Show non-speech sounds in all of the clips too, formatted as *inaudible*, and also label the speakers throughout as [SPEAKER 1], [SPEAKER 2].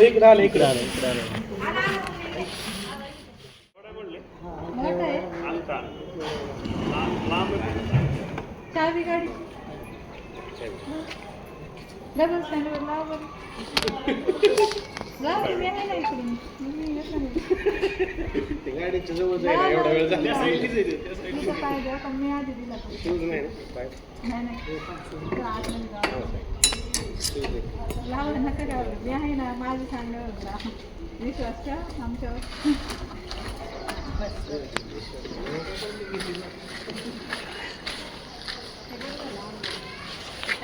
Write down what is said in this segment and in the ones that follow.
[SPEAKER 1] इकडं आलं इकडं आलं
[SPEAKER 2] मोठं आहे. चावी गाडी डबल स्टँडवर लावा *laughs* ना.
[SPEAKER 1] गाडीच्या जवळ
[SPEAKER 2] लावा,
[SPEAKER 1] एवढा वेळ. झाला.
[SPEAKER 2] पाहिजे. नाही नाही इथं आतमध्ये जावं. लावा नका का मी आहे ना माझं होता. विश्वास ठेवा आमच्यावर. त्याच्यामुळे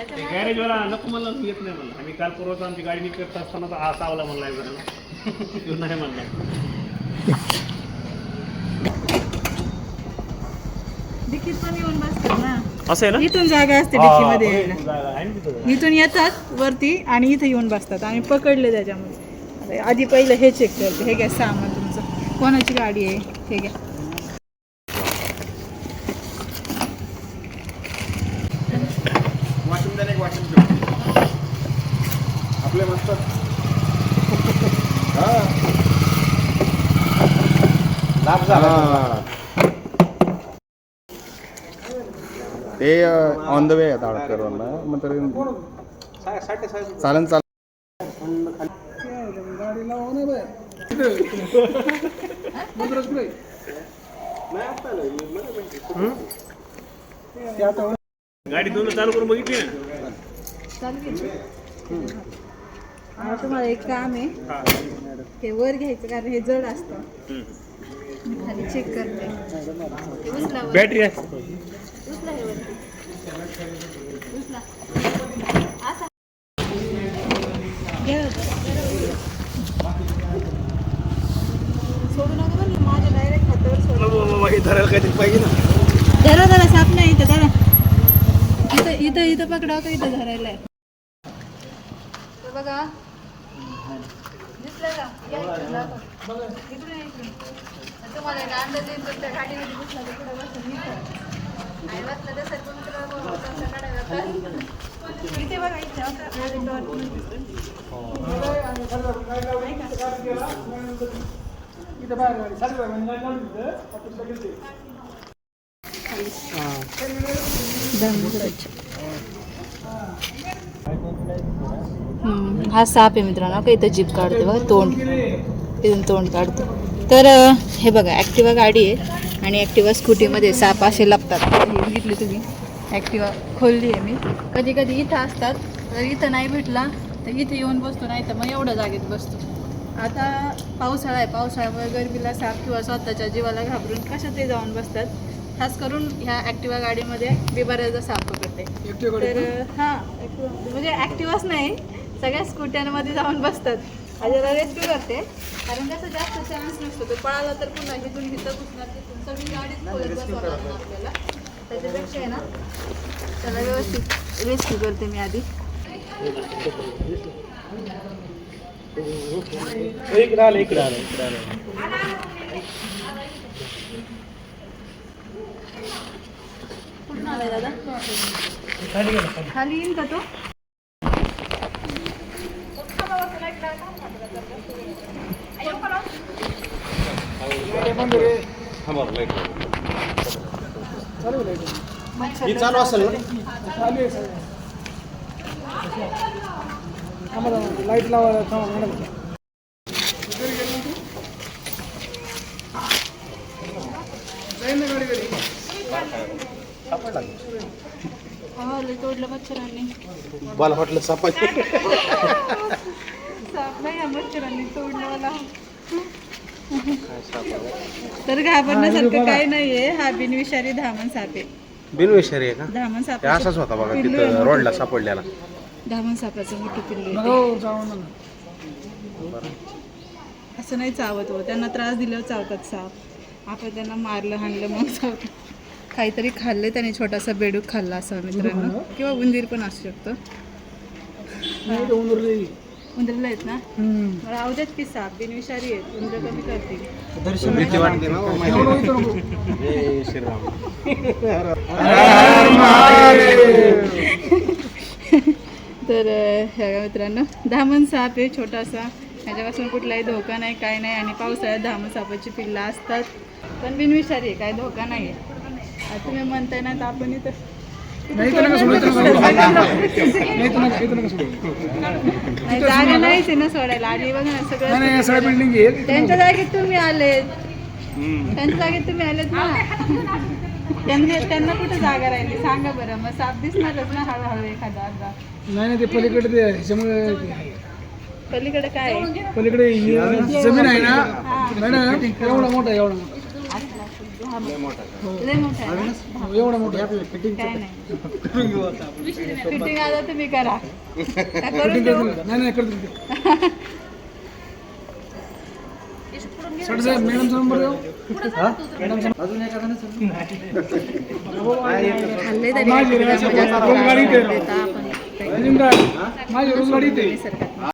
[SPEAKER 1] गॅरेजवाला नको मला येत नाही म्हणलं. आम्ही काल परवा आमची गाडी नीट करत असताना हा सावला म्हणला तो *laughs* नाही म्हणला.
[SPEAKER 2] डिकीत पण येऊन बसतात ना.
[SPEAKER 1] असं आहे ना?
[SPEAKER 2] इथून जागा असते डिकीमध्ये यायला.
[SPEAKER 1] इथून आहे
[SPEAKER 2] येतात वरती आणि इथे येऊन बसतात. आणि पकडले त्याच्यामध्ये. आता आधी पहिलं हे चेक करते. हे घ्या सामान तुमचं. कोणाची गाडी आहे? हे घ्या.
[SPEAKER 3] लाभ झाला ते. ऑन द वे आहेत आडकरवाला मग तर चालन चाल
[SPEAKER 1] गाडी दोन चालू करून बघितली ना?
[SPEAKER 2] तुम्हाला एक काम आहे.
[SPEAKER 1] हा.
[SPEAKER 2] हे वर घ्यायचं कारण हे जड असतं.
[SPEAKER 1] हम्म.
[SPEAKER 2] मी खाली चेक करते हे उचला.
[SPEAKER 1] बॅटरी
[SPEAKER 2] उचला हे वरती. उचला. असा. घे होतं. सोडू नका बरं का, माझ्या डायरेक्ट हातावर सोडू
[SPEAKER 1] हे धरायला काहीतरी पाहिजे ना
[SPEAKER 2] धरा धरा साप नाही इथं धरा इथं इथं इथं पकडा का इथं धरायला आहे तर बघा दिसलं का या तुम्हाला अंदाज येईल तर त्या गाडीमध्ये तर पुढे बसून आणि बसलं तसं इथे बघा इथे हा साप आहे मित्रांनो. का इथं जीप काढते बघा तोंड. इथून तोंड काढते. तर हे बघा ॲक्टिवा गाडी आहे आणि ॲक्टिवा स्कूटीमध्ये साप असे लपतात. हे बघितले तुम्ही? ॲक्टिवा खोलली आहे मी. कधी कधी इथं असतात जर इथं नाही भेटला तर इथे येऊन बसतो नाही तर मग एवढ्या जागेत बसतो. आता पावसाळा आहे. पावसाळ्यामुळे गरबीला साप किंवा स्वतःच्या जीवाला घाबरून कशा ते जाऊन बसतात? खास करून ह्या ॲक्टिवा गाडीमध्ये बिबाऱ्याचा साप पकडते. तर हां म्हणजे ॲक्टिवाच नाही सगळ्या स्कूट्यांमध्ये जाऊन बसतात. त्याला रेस्क्यू करते कारण त्याचा जास्त चान्स नसतो. तो पळाला तर पुन्हा इथून इथं घुसणार तिथून. सगळी गाडीच बसवावं लागणार आपल्याला. त्याच्यापेक्षा आहे ना त्याला व्यवस्थित. रेस्क्यू करते मी आधी.
[SPEAKER 1] इकडं आलं इकडं आलं इकडं आलं.
[SPEAKER 2] कुठून आलाय दादा?
[SPEAKER 1] खाली
[SPEAKER 2] येईन का तो?
[SPEAKER 3] ही चालू असेल ना?
[SPEAKER 4] लाइट लावायला मॅडम
[SPEAKER 2] हा लय तोडलं मच्छरांनी.
[SPEAKER 3] मला वाटलं सापाची
[SPEAKER 2] साप नाही मच्छरांनी तोडलं मला. तर घाबरण्यासारखं काही नाहीये. हा बिनविषारी धामण साप. आहे
[SPEAKER 3] बिनविषारी आहे का?
[SPEAKER 2] धामण साप.
[SPEAKER 3] ते असाच होता बघा तिथं रोडला सापडलेला.
[SPEAKER 2] धामण सापाचं मोठं पिल्लू आहे
[SPEAKER 4] हो.
[SPEAKER 2] असं नाही चावत हो. त्यांना त्रास दिल्यावर चावतात साप. आपण त्यांना मारलं हाणलं मग चावतात काहीतरी खाल्ले त्याने छोटासा बेडूक खाल्ला असा मित्रांनो. किंवा उंदीर पण असू शकतो.
[SPEAKER 4] उंदरली
[SPEAKER 2] आहेत ना? मला आवडत की साप बिनविषारी आहेत. उंदर कमी करतील?
[SPEAKER 3] हो,
[SPEAKER 4] नको *laughs*
[SPEAKER 3] जय श्रीराम.
[SPEAKER 2] बघा मित्रांनो धामण साप आहे छोटासा. ह्याच्यापासून कुठलाही धोका नाही काय नाही. आणि पावसाळ्यात धामण सापाची पिल्लं असतात. पण बिनविषारी आहे काय धोका नाही आहे तुम्ही म्हणताय ना तर आपण इथं जागा नाहीच आहे ना सोडायला. आणि बघा ना
[SPEAKER 4] नाही
[SPEAKER 2] सगळं
[SPEAKER 4] नाही या सगळ्या बिल्डिंग आहेत
[SPEAKER 2] त्यांच्या जागेत तुम्ही आलेत. त्यांच्या जागेत तुम्ही आलेत ना. त्यांनी त्यांना कुठे जागा राहिली? सांगा बरं. मग साप दिसणारच ना हळूहळू एखादा अर्धा.
[SPEAKER 4] नाही नाही ते पलीकडे ते ह्याच्यामुळे.
[SPEAKER 2] पलीकडे काय आहे?
[SPEAKER 4] पलीकडे ही जमीन आहे ना? मॅडम एवढा मोठा एवढा मोठा.
[SPEAKER 2] लय मोठा आहे. ना?
[SPEAKER 4] एवढा मोठा
[SPEAKER 2] काय नाही. फिटिंग आता. तुम्ही करा. करून देऊ?
[SPEAKER 4] नाही नाही ते. सर साहेब मॅडमचा नंबर देऊ?
[SPEAKER 2] खाल्ले तरी
[SPEAKER 4] माझी अजून
[SPEAKER 2] निसर्गात.